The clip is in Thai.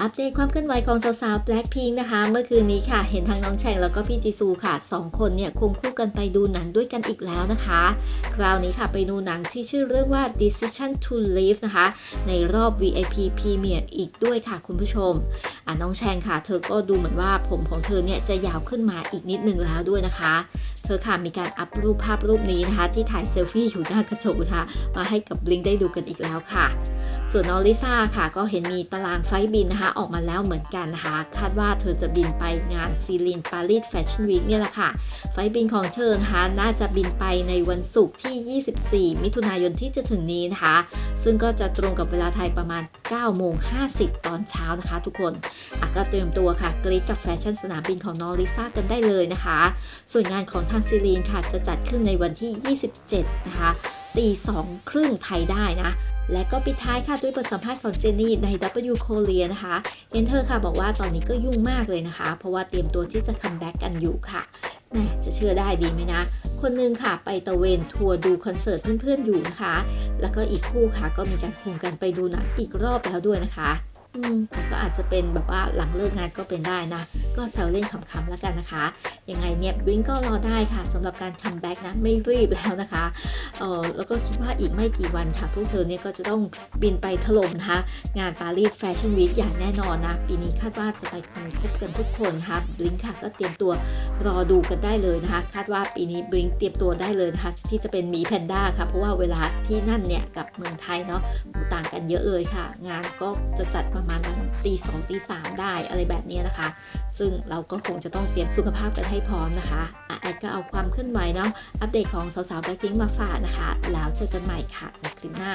อัปเดตความเคลื่อนไหวของสาวๆ Blackpink นะคะ เมื่อคืนนี้ค่ะ เห็นทั้งน้องแชงแล้วก็พี่จีซูค่ะสองคนเนี่ยควงคู่กันไปดูหนังด้วยกันอีกแล้วนะคะ คราวนี้ค่ะไปดูหนังที่ชื่อเรื่องว่า Decision to Leave นะคะ ในรอบ VIP Premier อีกด้วยค่ะคุณผู้ชมอะน้องแชงค่ะ เธอก็ดูเหมือนว่าผมของเธอเนี่ยจะยาวขึ้นมาอีกนิดนึงแล้วด้วยนะคะ เธอค่ะมีการอัพรูปภาพรูปนี้นะคะ ที่ถ่ายเซลฟี่อยู่หน้ากระจกนะคะมาให้กับบลิงได้ดูกันอีกแล้วค่ะ ส่วนน้องลิซ่าค่ะ ก็เห็นมีตารางไฟบินนะคะ ออกมาแล้วเหมือนกันนะคะ คาดว่าเธอจะบินไปงานซีลินปารีสแฟชั่นวีคเนี่ยแหละค่ะ ไฟบินของเธอนะคะน่าจะบินไปในวันศุกร์ที่ 24 มิถุนายนที่จะถึงนี้นะคะ ซึ่งก็จะตรงกับเวลาไทยประมาณ 9 โมง 50 ตอนเช้านะคะ ทุกคนอะก็เตรียมตัวค่ะกรีดกับแฟชั่นสนามบินของน้องลิซ่ากันได้เลยนะคะ ส่วนงานของทางซีรีนค่ะจะจัดขึ้นในวันที่ 27 นะคะ ตีสองครึ่งไทยได้นะ และก็ปิดท้ายค่ะด้วยบทสัมภาษณ์ของเจนนี่ใน W Korea นะคะเห็นเธอค่ะบอกว่าตอนนี้ก็ยุ่งมากเลยนะคะ เพราะว่าเตรียมตัวที่จะคัมแบ็กกันอยู่ค่ะแหมจะเชื่อได้ดีไหมนะ คนหนึงค่ะไปตะเวนทัวร์ดูคอนเสิร์ตเพื่อนๆอยู่นะคะ แล้วก็อีกคู่ค่ะก็มีการควงกันไปดูหนังอีกรอบแล้วด้วยนะคะ อืมก็อาจจะเป็นแบบว่าหลังเลิกงานก็เป็นได้นะ ก็แซวเล่นขำๆแล้วกันนะคะ ยังไงเนี่ยบลิงก็รอได้ค่ะสำหรับการคัมแบ็กนะไม่รีบแล้วนะคะเออแล้วก็คิดว่าอีกไม่กี่วันค่ะ พวกเธอเนี่ยก็จะต้องบินไปถล่มนะคะ งานปารีสแฟชั่นวีคอย่างแน่นอนนะ ปีนี้คาดว่าจะไปกันครบกันทุกคนนะคะบลิงค่ะก็เตรียมตัวรอดูกันได้เลยนะคะ คาดว่าปีนี้บลิงเตรียมตัวได้เลยนะคะ ที่จะเป็นหมีแพนด้าค่ะเพราะว่าเวลาที่นั่นเนี่ยกับเมืองไทยเนาะต่างกันเยอะเลยค่ะ งานก็จะจัดประมาณตีสองตีสามได้อะไรแบบนี้นะคะซึ่งเราก็คงจะต้องเตรียมสุขภาพกันให้พร้อมนะคะอะแอดก็เอาความเคลื่อนไหวเนาะอัปเดตของสาวๆแบล็คพิงมาฝากนะคะ แล้วเจอกันใหม่ค่ะในคลิปหน้า